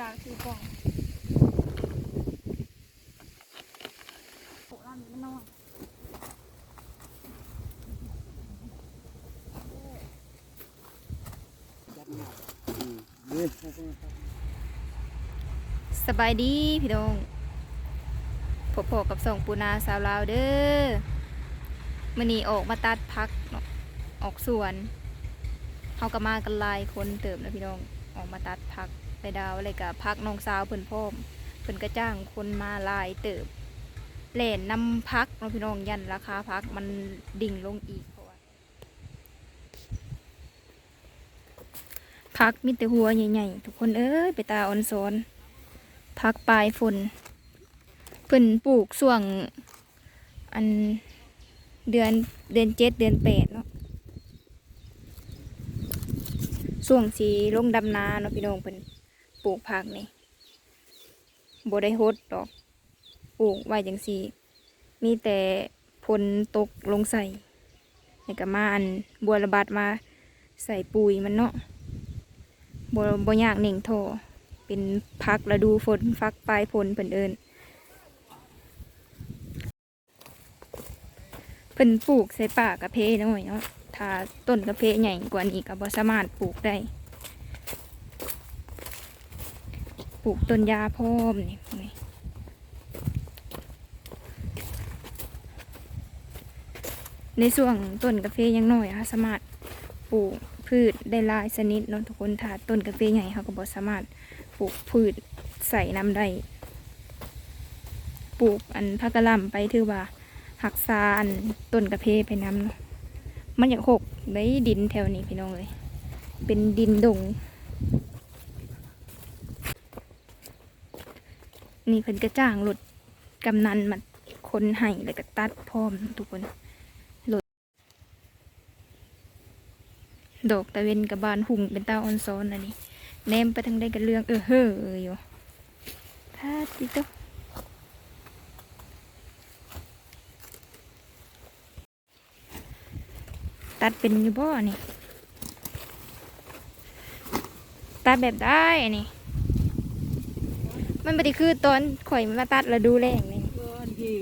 ดาคือกล่องโอ้ร้านนี้มันนอนสบายดีพี่น้องพบพอกับส่งปูนาสาวลาวเด้อมื่อนี้ออกมาตัดพักออกสวนเขาก็มากันลายคนเติมนะพี่น้องออกมาตัดพัก ไปดาวอะไรกับพักน้องสาวเพิ่นพ่อมเพิ่นก็จ้างคนมาลายเติบแหล่นนำพักเนาะพี่น้องยันราคาพักมันดิ่งลงอีกเพราะว่าพักมีแต่หัวใหญ่ๆทุกคนเอ้ยไปตาออนโซนพักปลายฝนเพิ่นปลูกส่วงอันเดือนเดือนเจ็ดเดือนแปดเนาะส่วงสีลงดำนาเนาะพี่น้องเพิ่น ปลูกผักนี่บ่ได้ฮดดอกปลูกไว้จังสีมีแต่ผลตกลงใส่แล้วก็มาอันบัวระบาดมาใส่ปุ๋ยมันเนาะบ่บ่ยากเหน่งโทเป็นพักฤดูฝนฟักปลายฝนเพิ่นเอิญเพิ่นปลูกใส่ป่ากระเพน้อยเนาะถ้าต้นกระเพใหญ่กว่านี้ก็บ่สามารถปลูกได้ ปลูกต้นยาพร้อมนี่นี้ในส่วนต้นกาแฟยังน้อยค่ะสามารถปลูกพืชได้หลายชนิดเนาะทุกคนถ้าต้นกาแฟใหญ่เขาก็บ่สามารถปลูกพืชใส่น้ำได้ปลูกอันพักกะล่ำไปถือว่าหักษานต้นกระเพไปน้ำเนาะมันอยากหกได้ดินแถวนี้พี่น้องเลย เป็นดินดง นี่เพิ่นกระจ้างรถกำนันมาคนให้แล้วก็ตัดพร้อมทุกคนรถดอกตะเวนกับบานหุ่งเป็นตาออนซ้อนอันนี้แนมไปทางใดกันเรื่องเออเฮ้ออยู่ถ้าติโตตัดเป็นอยู่บ่นี่ตัดแบบได้อันนี่ มันไม่ได้คือตอนข่อยมาตัดแล้วดูแรงนี่เอออันนี้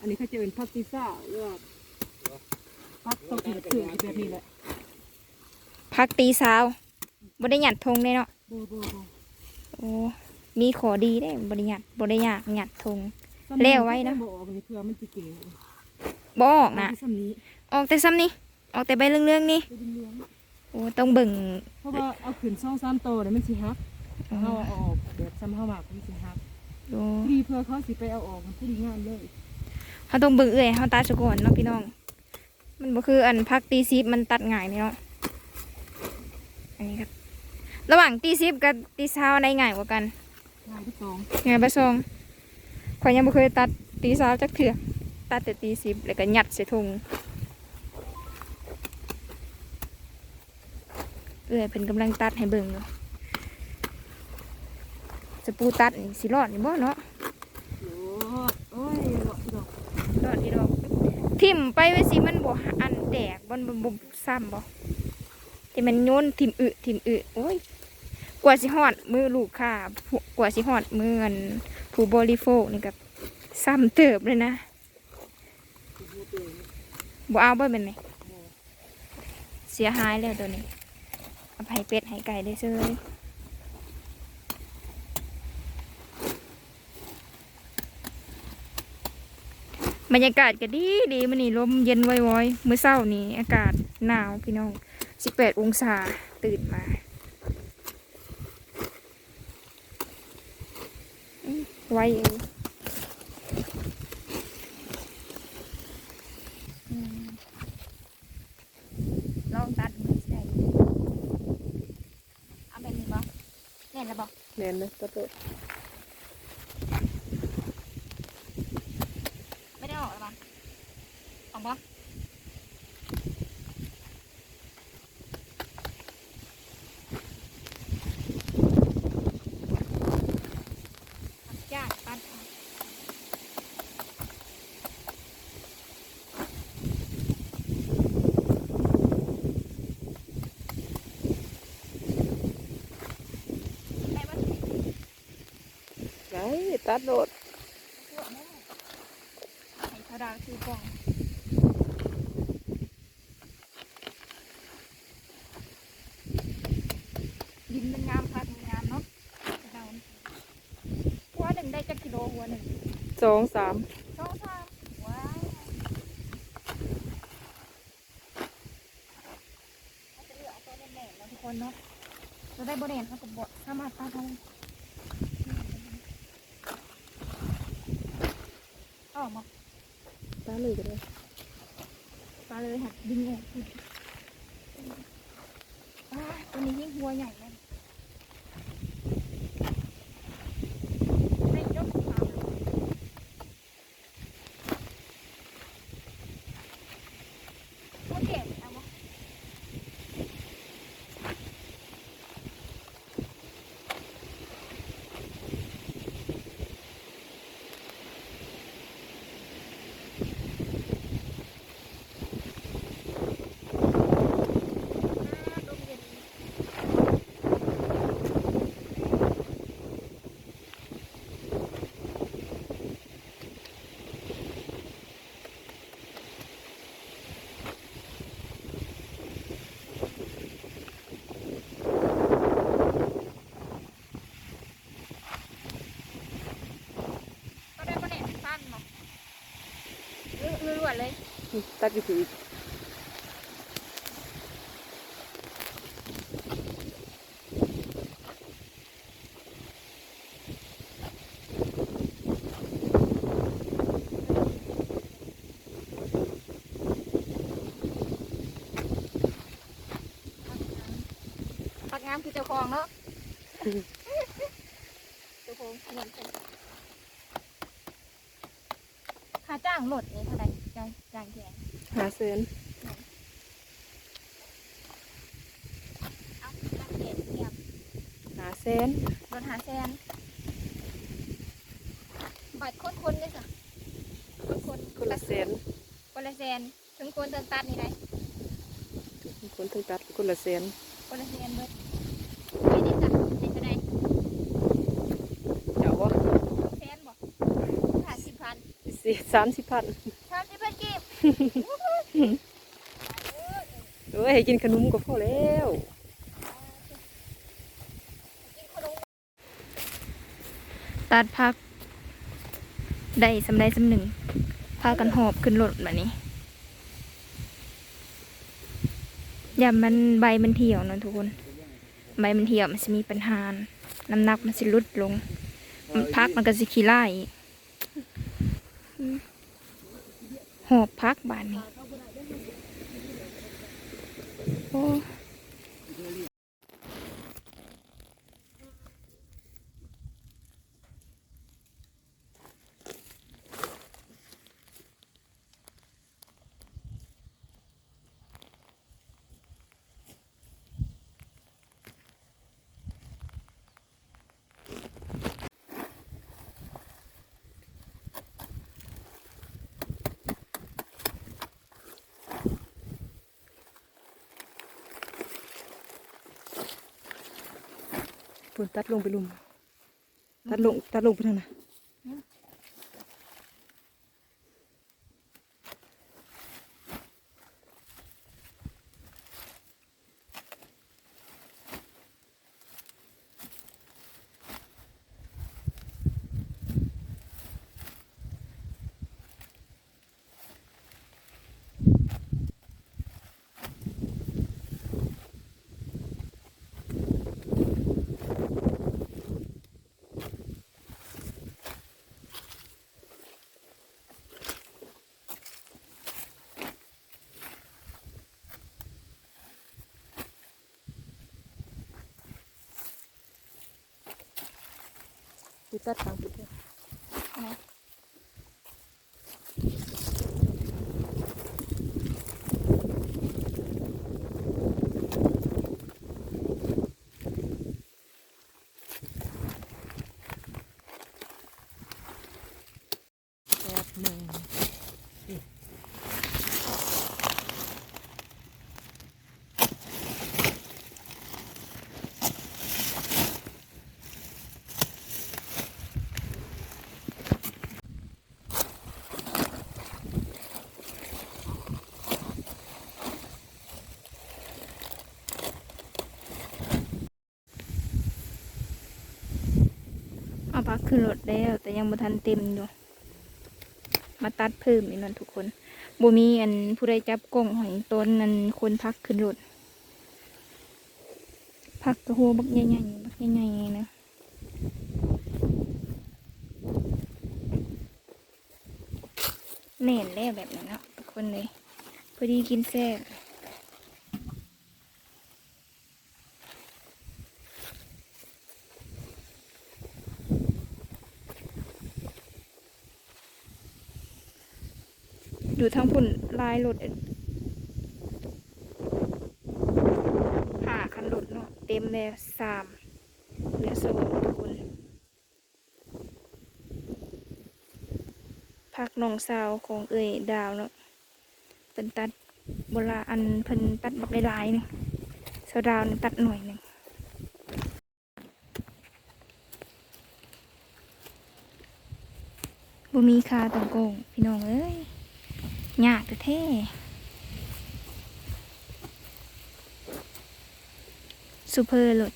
อันนี้เขาจะเป็นพักติซ่าหรือว่าพักต้องกินเสื่อแบบนี้แหละพักตีสาวบ่ได้หยัดธงเลยเนาะโบโบโบโอ้มีขอดีได้บ่ได้หยัดบ่ได้ยากหยัดธงแล้วไว้นะบอกออกนี่เพื่อมันจะเก๋บ่ออกนะซ้ำนี้ออกแต่ซ้ำนี่ออกแต่ใบเรื่องๆนี่ไปดึงเลี้ยงโอ้ต้องเบิ่งเพราะว่าเอาขืนซ่องซ้ำโตเนี่ยมันสิฮัก เอาเอาออกแบบซ้ำเข้ามามันสิฮักโอ้ดีเพื่อเขาสิไปเอาออกมันผู้ดีงานเลยเขาต้องเบิ่งเอื่อยเขาตัดซะก่อนเนาะพี่น้อง มันบ่คืออันพักตีซิปมันตัดง่ายนี่เนาะอันนี้ครับ ระหว่างตีซิปกับตีซาวอันใดง่ายกว่ากันงานที่สองไงบะซองข่อยยังบ่เคยตัดตีซาวจักเถื่อตัดแต่ตีซิปแล้วก็ยัดใส่ถุงเอื้อยเป็นกำลังตัดให้เบิ่งอยู่ สปูตัดนี่สิรอดนี่บ่เนาะโอ้โอ้ยหลอดอกรอดที่ดอกทิ่มไปไว้สิมันบ่อันแตกบ่บ่บ่ซ้ำบ่ที่มันโยนทิ่มอึทิ่มอึโอ้ยกว่าสิฮอดมือลูกค้ากว่าสิฮอดมืออันผู้บริโภคนี่ก็ซ้ำเติบเลยนะบ่เอาบ่เป็นไหมเสียหายแล้วตัวนี้เอาไปให้เป็ดให้ไก่ได้เซย บรรยากาศก็ดีดีมันนี่ลมเย็นวอยๆมื้อเช้านี้อากาศหนาวพี่น้อง 18 องศาตื่นมาไวเองลองตัดมือใส่เอาแบบนี้บ่แน่นแล้วบ่แน่นเลยตัวโตไม่ได้ออกแล้วบ่ออกบ่จ้าตัดเอาได้บ่ ตัดโดดให้เขาดาวคือกล่องดินมันงามพัดมันงามเนาะดาวหัวหนึ่งได้จักกิโลหัวหนึ่งสองสามสองสามว้าวเขาจะเลือกเอาตัวแน่ๆแล้วทุกคนเนาะเราได้โบแนนเขาก็บอกสามารถตัดเอาเอา ออกมาตัดเลยก็ได้ปลาเลยหักดึงออกอีกอ้าวตัวนี้ยิ่งหัวใหญ่เลยไม่ยกขาหัวเจ็บเอาวะอ่าลมเย็นก็ได้ประเด็นสั้นเนาะเรื่อยๆเลย ตัดกี่ถือปักงามคือเจ้าของเนาะเจ้าของเงินเป็นค่าจ้างรถนี่ หาเซนเอาจ้างแกเงียบหาเซนรถหาแซนบัตรคนคนๆเลยจ้ะคนคนคนละเซนคนละแซนถึงคนเติมตัดนี่ได้คนถึงตัดคนละเซนคนละแซนเบิดไม่ได้จ้ะให้เท่าไหร่เจ้าว่าแซนบอกห้าสิบพันสี่สามสิบพันสามสิบพันกีบ เอ้ยกินขนมก็พอแล้วตัดพัก ได้สำได้สำหนึ่งพากันหอบขึ้นรถแบบนี้อย่ามันใบมันเหี่ยวนะทุกคน ใบมันเหี่ยวมันจะมีปัญหาน้ำหนักมันสิลดลง มันพักมันก็สิขี้ไล่หอบพักบานนี้ โพุ่นตัดลงไปลุม ตัดลงตัดลงไปทางไหนะ ตัดทางไปแบบหนึ่ง อพักขึ้นรถแล้ว แต่ยังบ่ทันเต็มอยู่ มาตัดเพิ่มอีกนั่นทุกคนบ่มีอันผู้ใดจับกล้องของตนนั้นคนพักขึ้นรถพักกระหัวบักใหญ่ๆบักใหญ่ๆนะแน่นแล้วแบบนั้นเนาะทุกคนเลยพอดีกินแซ่บ ดูทั้งพุ่นลายรถห้าคันรถเนาะเต็มแล้วสามเหลือสองทุกคนพักน้องสาวของเอ่ยดาวเนาะเป็นตัดโบราอันเพิ่นตัดบักหลายหนึงสาวดาวนี่ตัดหน่อยหนึ่งบ่มีคาตองโกงพี่น้องเอ้ย ยากแต่เท่สุเพอร์รถ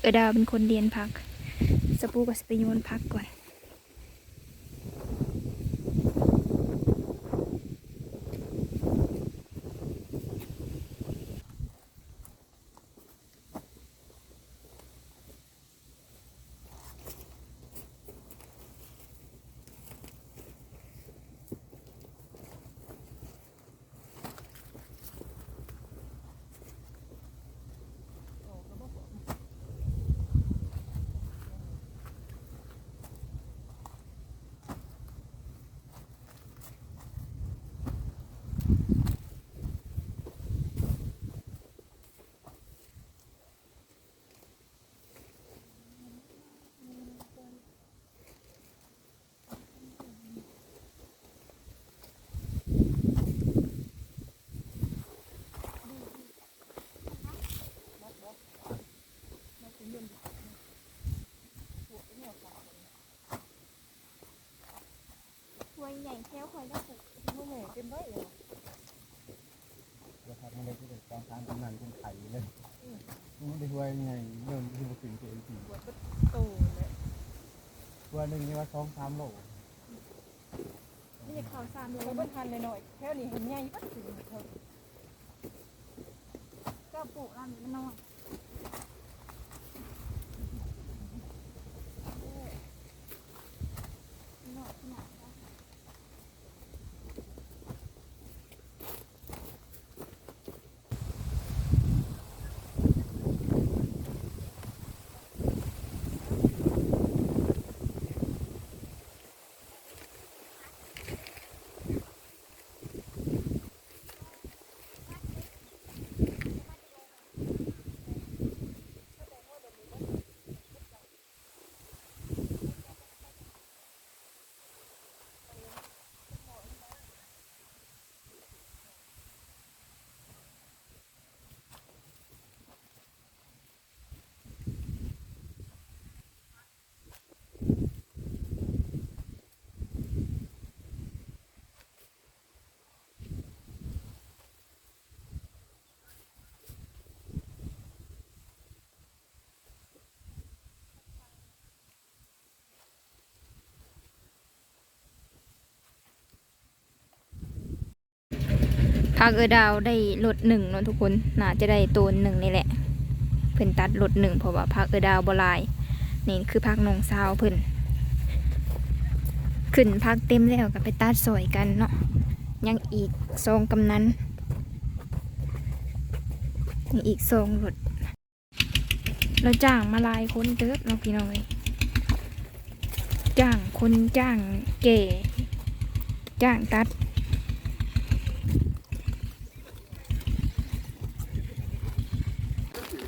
เออดาวเป็นคนเรียนพัก สปูกับสปโยนพักก่อน ใหญ่แค่คอยได้หกโอ้แม่เต็มไว้เลยราคาทางเล็กที่เป็นกองทางกำนันเป็นไข่เลยมันได้ด้วยไงเริ่มที่มาถึงตัวเองสี่ปวดประตูเลยตัวหนึ่งนี่ว่าสองสามโลไม่ใช่ข้าสามโลเราก็ทานหน่อยแค่นี้เห็นใหญ่ปั๊บถึงเขาก็ปลูกร้ามันน้อยากเออดาวได้ลดหนึ่งเนาะทุกคนน่าจะได้ตัวหนึ่งนี่แหละ เพิ่นตัดลดหนึ่งเพราะว่าพักเออดาวบลาย นี่คือพักนงสาวเพิ่นขึ้นพักเต็มแล้วก็ไปตัดสอยกันเนาะยังอีกซองกำนันยังอีกซองรถเราจ้างมาลายคนเติบเนาพี่น้องเลยจ้างคนจ้างเก๋จ้างตัด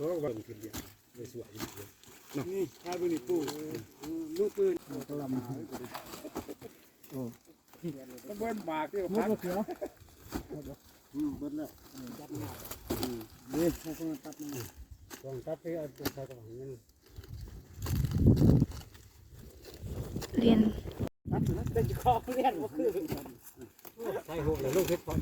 น้องวันขึ้นเดียวเลยสวยนี่คาบุนี่ปูลูกปืนตะลำโอ้ต้องเบิ้ลบากที่พักเขียวอืมเบิ้ลแล้วนี่ให้คนตัดนี่ลองตัดไปเอาตัวใส่กระหังนี่เรียนตัดนะได้จะคอเลียนว่าคือใส่หัวเลยลูกเพชรพอ